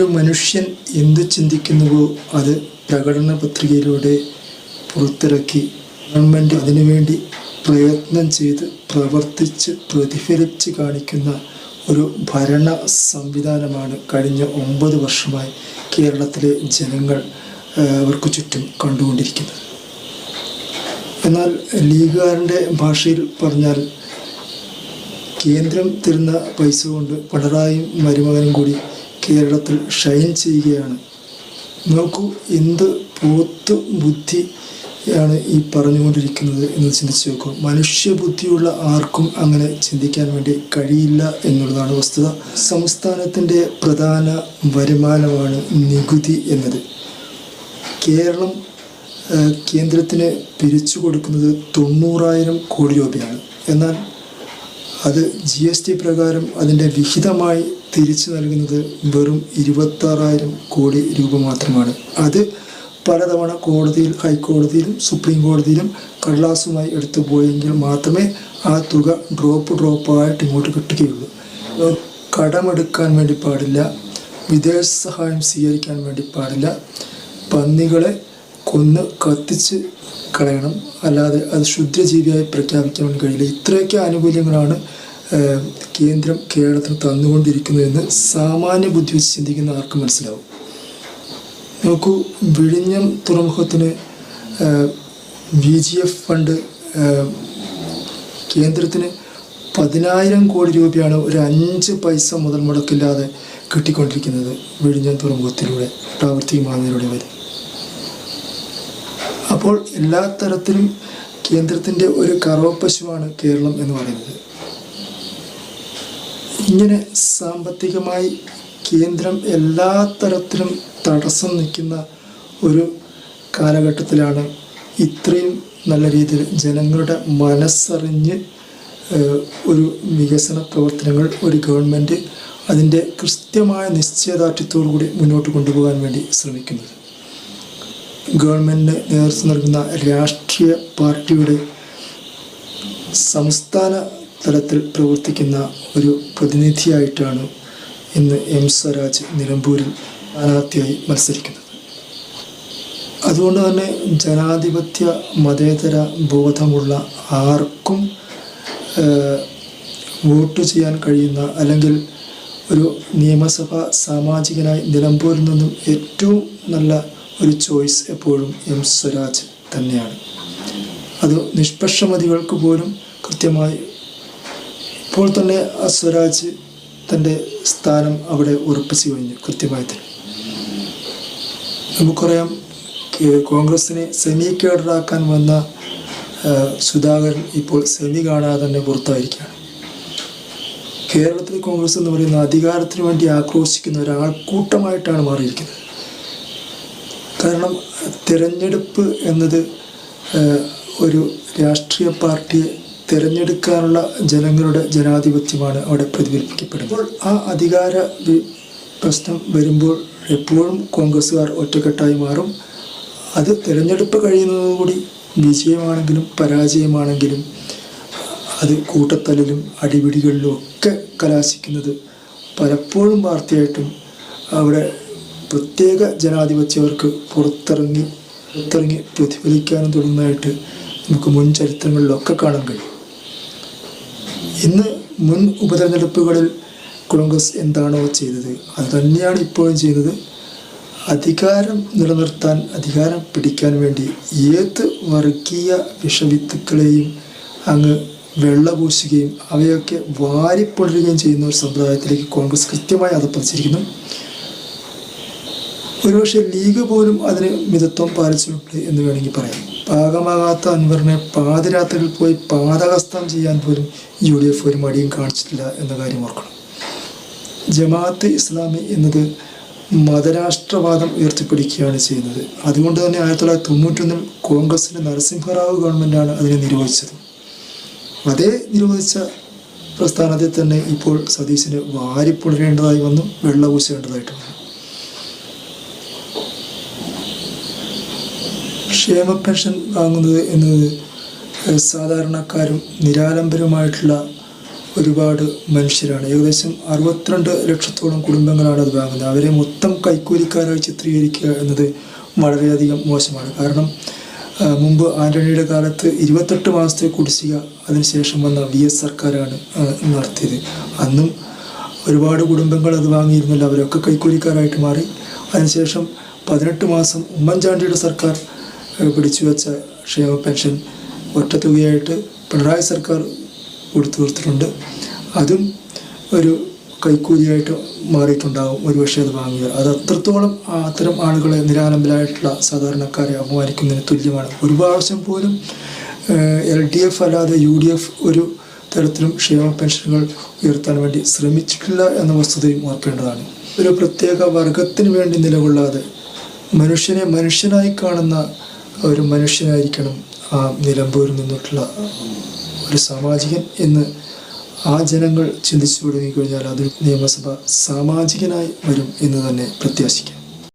ഒരു മനുഷ്യൻ എന്ത് ചിന്തിക്കുന്നുവോ അത് പ്രകടന പത്രികയിലൂടെ പുറത്തിറക്കി ഗവൺമെന്റ് അതിനുവേണ്ടി പ്രയത്നം ചെയ്ത് പ്രവർത്തിച്ച് പ്രതിഫലിച്ച് കാണിക്കുന്ന ഒരു ഭരണ സംവിധാനമാണ് കഴിഞ്ഞ ഒമ്പത് വർഷമായി കേരളത്തിലെ ജനങ്ങൾ അവർക്ക് ചുറ്റും കണ്ടുകൊണ്ടിരിക്കുന്നത്. എന്നാൽ ലീഗുകാരന്റെ ഭാഷയിൽ പറഞ്ഞാൽ കേന്ദ്രം തരുന്ന പൈസ കൊണ്ട് പിണറായും മരുമകനും കൂടി കേരളത്തിൽ ഷൈൻ ചെയ്യുകയാണ്. നോക്കൂ എന്ത് പോത്ത് ബുദ്ധി ാണ് ഈ പറഞ്ഞുകൊണ്ടിരിക്കുന്നത് എന്ന് ചിന്തിച്ചു നോക്കും. മനുഷ്യബുദ്ധിയുള്ള ആർക്കും അങ്ങനെ ചിന്തിക്കാൻ വേണ്ടി കഴിയില്ല എന്നുള്ളതാണ് വസ്തുത. സംസ്ഥാനത്തിന്റെ പ്രധാന വരുമാനമാണ് നികുതി എന്നത്. കേരളം കേന്ദ്രത്തിന് പിരിച്ചു കൊടുക്കുന്നത് തൊണ്ണൂറായിരം കോടി രൂപയാണ്. എന്നാൽ അത് ജി പ്രകാരം അതിന്റെ വിഹിതമായി തിരിച്ചു നൽകുന്നത് വെറും ഇരുപത്താറായിരം കോടി രൂപ മാത്രമാണ്. അത് പലതവണ കോടതിയിൽ ഹൈക്കോടതിയിലും സുപ്രീം കോടതിയിലും കടലാസുമായി എടുത്തു പോയെങ്കിൽ മാത്രമേ ആ തുക ഡ്രോപ്പ് ഡ്രോപ്പായിട്ട് ഇങ്ങോട്ട് കിട്ടുകയുള്ളൂ. കടമെടുക്കാൻ വേണ്ടി പാടില്ല വിദേശ സഹായം സ്വീകരിക്കാൻ വേണ്ടി പാടില്ല പന്നികളെ കൊന്ന് കത്തിച്ച് കളയണം. അല്ലാതെ അത് ക്ഷുദ്രജീവിയായി പ്രഖ്യാപിക്കാൻ കഴിയില്ല. ഇത്രയൊക്കെ ആനുകൂല്യങ്ങളാണ് കേന്ദ്രം കേരളത്തിന് തന്നുകൊണ്ടിരിക്കുന്നതെന്ന് സാമാന്യ ബുദ്ധി വെച്ച് ചിന്തിക്കുന്ന ആർക്കും മനസ്സിലാവും? നോക്കൂ വിഴിഞ്ഞം തുറമുഖത്തിന് വി ജി എഫ് ഫണ്ട് കേന്ദ്രത്തിന് പതിനായിരം കോടി രൂപയാണ് ഒരു അഞ്ച് പൈസ മുതൽ മുടക്കില്ലാതെ കിട്ടിക്കൊണ്ടിരിക്കുന്നത് വിഴിഞ്ഞം തുറമുഖത്തിലൂടെ പ്രാവർത്തികമാകുന്നതിലൂടെ വരെ. അപ്പോൾ എല്ലാ തരത്തിലും കേന്ദ്രത്തിന്റെ ഒരു കറവപ്പശുവാണ് കേരളം എന്ന് പറയുന്നത്. ഇങ്ങനെ സാമ്പത്തികമായി കേന്ദ്രം എല്ലാ തരത്തിലും തടസ്സം നിൽക്കുന്ന ഒരു കാലഘട്ടത്തിലാണ് ഇത്രയും നല്ല രീതിയിൽ ജനങ്ങളുടെ മനസ്സറിഞ്ഞ് ഒരു വികസന പ്രവർത്തനങ്ങൾ ഒരു ഗവൺമെന്റ് അതിന്റെ കൃത്യമായ നിശ്ചയദാർഢ്യത്തോടു കൂടി മുന്നോട്ട് കൊണ്ടുപോകാൻ വേണ്ടി ശ്രമിക്കുന്നത്. ഗവൺമെന്റിന് നേതൃത്വം നൽകുന്ന രാഷ്ട്രീയ പാർട്ടിയുടെ സംസ്ഥാന തലത്തിൽ പ്രവർത്തിക്കുന്ന ഒരു പ്രതിനിധിയായിട്ടാണ് ഇന്ന് എം സ്വരാജ് നിലമ്പൂരിൽ സ്ഥാനാർത്ഥിയായി മത്സരിക്കുന്നത്. അതുകൊണ്ട് തന്നെ ജനാധിപത്യ മതേതര ബോധമുള്ള ആർക്കും വോട്ട് ചെയ്യാൻ കഴിയുന്ന അല്ലെങ്കിൽ ഒരു നിയമസഭ സാമാജികനായി നിലമ്പൂരിൽ നിന്നും ഏറ്റവും നല്ല ഒരു ചോയ്സ് എപ്പോഴും എം സ്വരാജ് തന്നെയാണ്. അത് നിഷ്പക്ഷമതികൾക്ക് പോലും കൃത്യമായി ഇപ്പോൾ തന്നെ അസ്വരാജ് സ്വരാജ് തന്റെ സ്ഥാനം അവിടെ ഉറപ്പിച്ചു കഴിഞ്ഞു കൃത്യമായി തന്നെ. നമുക്കറിയാം കോൺഗ്രസിനെ സെമി കേഡറാക്കാൻ വന്ന സുധാകരൻ ഇപ്പോൾ സെമി കാണാതെ തന്നെ പുറത്തായിരിക്കുകയാണ്. കേരളത്തിൽ കോൺഗ്രസ് എന്ന് പറയുന്ന അധികാരത്തിന് വേണ്ടി ആക്രോശിക്കുന്ന ഒരാൾക്കൂട്ടമായിട്ടാണ് മാറിയിരിക്കുന്നത്. കാരണം തിരഞ്ഞെടുപ്പ് എന്നത് ഒരു രാഷ്ട്രീയ പാർട്ടിയെ തിരഞ്ഞെടുക്കാനുള്ള ജനങ്ങളുടെ ജനാധിപത്യമാണ് അവിടെ പ്രതിഫലിപ്പിക്കപ്പെടുന്നത്. ആ അധികാര പ്രശ്നം വരുമ്പോൾ എപ്പോഴും കോൺഗ്രസ്സുകാർ ഒറ്റക്കെട്ടായി മാറും. അത് തിരഞ്ഞെടുപ്പ് കഴിയുന്നതോടുകൂടി വിജയമാണെങ്കിലും പരാജയമാണെങ്കിലും അത് കൂട്ടത്തലിലും അടിപിടികളിലും ഒക്കെ കലാശിക്കുന്നത് പലപ്പോഴും വാർത്തയായിട്ടും അവിടെ പ്രത്യേക ജനാധിപത്യവർക്ക് പുറത്തിറങ്ങി പുറത്തിറങ്ങി പ്രതിഫലിക്കാനും തുടങ്ങുന്നതായിട്ട് നമുക്ക് മുൻ ചരിത്രങ്ങളിലൊക്കെ കാണാൻ കഴിയും. ഇന്ന് മുൻ ഉപതെരഞ്ഞെടുപ്പുകളിൽ കോൺഗ്രസ് എന്താണോ ചെയ്തത് അത് തന്നെയാണ് ഇപ്പോഴും ചെയ്യുന്നത് അധികാരം നിലനിർത്താൻ അധികാരം പിടിക്കാൻ വേണ്ടി ഏത് വർഗീയ വിഷവിത്തുക്കളെയും അങ്ങ് വെള്ളപൂശുകയും അവയൊക്കെ വാരിപ്പൊളരുകയും ചെയ്യുന്ന ഒരു സമ്പ്രദായത്തിലേക്ക് കോൺഗ്രസ് കൃത്യമായി അതപ്പതിച്ചിരിക്കുന്നു ഒരുപക്ഷെ ലീഗ് പോലും അതിന് മിതത്വം പാലിച്ചിട്ടുണ്ട് എന്ന് വേണമെങ്കിൽ പറയാം. പാകമാകാത്ത അൻവറിനെ പാതിരാത്രിയിൽ പോയി പാതകസ്ഥം ചെയ്യാൻ പോലും യു ഡി എഫ് ഒരു മടിയും കാണിച്ചിട്ടില്ല എന്ന കാര്യം ഓർക്കണം. ജമാഅത്ത് ഇസ്ലാമി എന്നത് മതരാഷ്ട്രവാദം ഉയർത്തിപ്പിടിക്കുകയാണ് ചെയ്യുന്നത്. അതുകൊണ്ട് തന്നെ ആയിരത്തി തൊള്ളായിരത്തി തൊണ്ണൂറ്റൊന്നിൽ കോൺഗ്രസിന്റെ നരസിംഹറാവു ഗവൺമെന്റാണ് അതിനെ നിരോധിച്ചത്. അതേ നിരോധിച്ച പ്രസ്ഥാനത്തിൽ തന്നെ ഇപ്പോൾ സതീശിന് വാരിപ്പുണരേണ്ടതായി വന്നു വെള്ളപൂശേണ്ടതായിട്ട് വന്നു. ക്ഷേമ പെൻഷൻ വാങ്ങുന്നത് എന്നത് സാധാരണക്കാരും നിരാലംബരുമായിട്ടുള്ള ഒരുപാട് മനുഷ്യരാണ്. ഏകദേശം അറുപത്തിരണ്ട് ലക്ഷത്തോളം കുടുംബങ്ങളാണ് അത് വാങ്ങുന്നത്. അവരെ മൊത്തം കൈക്കൂലിക്കാരായി ചിത്രീകരിക്കുക എന്നത് വളരെയധികം മോശമാണ്. കാരണം മുമ്പ് ആന്റണിയുടെ കാലത്ത് ഇരുപത്തെട്ട് മാസത്തെ കുടിശ്ശിക അതിനുശേഷം വന്ന വി എസ് സർക്കാരാണ് നടത്തിയത്. അന്നും ഒരുപാട് കുടുംബങ്ങൾ അത് വാങ്ങിയിരുന്നില്ല. അവരൊക്കെ കൈക്കൂലിക്കാരായിട്ട് മാറി. അതിനുശേഷം പതിനെട്ട് മാസം ഉമ്മൻചാണ്ടിയുടെ സർക്കാർ ഏഹ്, പിടിച്ചു വെച്ച ക്ഷേമ പെൻഷൻ ഒറ്റത്തുകയായിട്ട് പിണറായി സർക്കാർ കൊടുത്തു തീർത്തിട്ടുണ്ട് അതും ഒരു കൈക്കൂലിയായിട്ട് മാറിയിട്ടുണ്ടാകും ഒരുപക്ഷെ അത് വാങ്ങിയത് അത് അത്രത്തോളം അത്തരം ആളുകളെ നിരാലംബരായിട്ടുള്ള സാധാരണക്കാരെ അപമാനിക്കുന്നതിന് തുല്യമാണ്. ഒരു പ്രാവശ്യം പോലും എൽ ഡി എഫ് അല്ലാതെ യു ഡി എഫ് ഒരു തരത്തിലും ക്ഷേമ പെൻഷനുകൾ ഉയർത്താൻ വേണ്ടി ശ്രമിച്ചിട്ടില്ല എന്ന വസ്തുതയും ഓർക്കേണ്ടതാണ്. ഒരു പ്രത്യേക വർഗത്തിന് വേണ്ടി നിലകൊള്ളാതെ മനുഷ്യനെ മനുഷ്യനായി കാണുന്ന ഒരു മനുഷ്യനായിരിക്കണം ആ നിലമ്പൂരിൽ നിന്നിട്ടുള്ള ഒരു സാമാജികൻ എന്ന് ആ ജനങ്ങൾ ചിന്തിച്ചു തുടങ്ങിക്കഴിഞ്ഞാൽ അത് നിയമസഭ സാമാജികനായി വരും എന്ന് തന്നെ പ്രത്യാശിക്കാം.